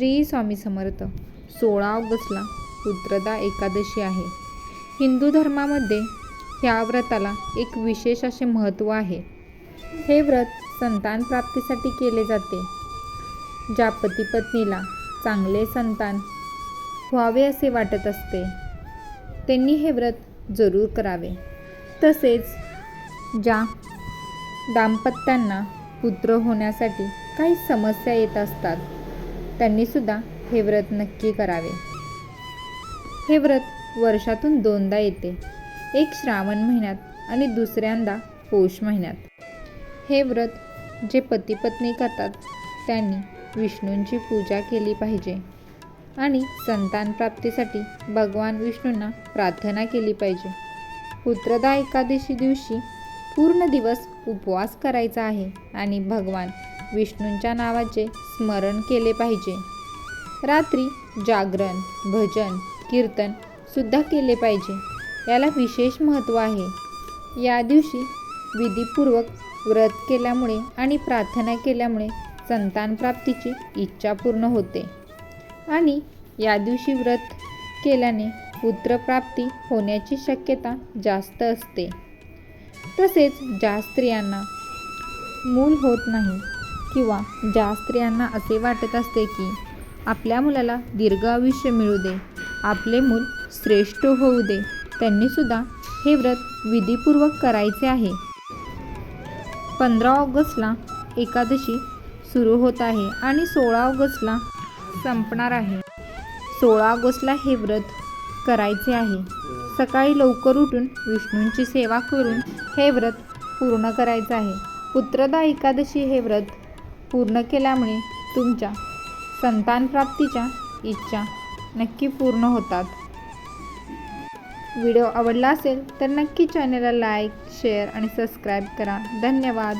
श्री स्वामी समर्थ. सोळा ऑगस्टला पुत्रदा एकादशी आहे. हिंदू धर्मामध्ये ह्या व्रताला एक विशेष असे महत्त्व आहे. हे व्रत संतान प्राप्तीसाठी केले जाते. ज्या पती पत्नीला चांगले संतान व्हावे असे वाटत असते त्यांनी हे व्रत जरूर करावे. तसेच ज्या दाम्पत्यांना पुत्र होण्यासाठी काही समस्या येत असतात त्यांनीसुद्धा हे व्रत नक्की करावे. हे व्रत वर्षातून दोनदा येते. एक श्रावण महिन्यात आणि दुसऱ्यांदा पौष महिन्यात. हे व्रत जे पतीपत्नी करतात त्यांनी विष्णूंची पूजा केली पाहिजे आणि संतान प्राप्तीसाठी भगवान विष्णूंना प्रार्थना केली पाहिजे. पुत्रदा एकादशी दिवशी पूर्ण दिवस उपवास करायचा आहे आणि भगवान विष्णूंच्या नावाचे स्मरण केले पाहिजे. रात्री जागरण भजन कीर्तन सुद्धा केले पाहिजे. याला विशेष महत्त्व आहे. या दिवशी विधीपूर्वक व्रत केल्यामुळे आणि प्रार्थना केल्यामुळे संतान प्राप्तीची इच्छा पूर्ण होते. आणि या दिवशी व्रत केल्याने पुत्रप्राप्ती होण्याची शक्यता जास्त असते. तसेच ज्या स्त्रियांना मूल होत नाही किंवा ज्या स्त्रियांना असे वाटत असते की आपल्या मुलाला दीर्घ आयुष्य मिळू दे आपले मूल श्रेष्ठ होऊ दे त्यांनीसुद्धा हे व्रत विधीपूर्वक करायचे आहे. पंधरा ऑगस्टला एकादशी सुरू होत आहे आणि सोळा ऑगस्टला संपणार आहे. सोळा ऑगस्टला हे व्रत करायचे आहे. सकाळी लवकर उठून विष्णूंची सेवा करून हे व्रत पूर्ण करायचं आहे. पुत्रदा एकादशी हे व्रत पूर्ण केल्यामुळे तुमच्या संतान प्राप्तीच्या इच्छा नक्की पूर्ण होतात. व्हिडिओ आवडला असेल तर नक्की चॅनलला लाईक शेअर आणि सबस्क्राईब करा. धन्यवाद.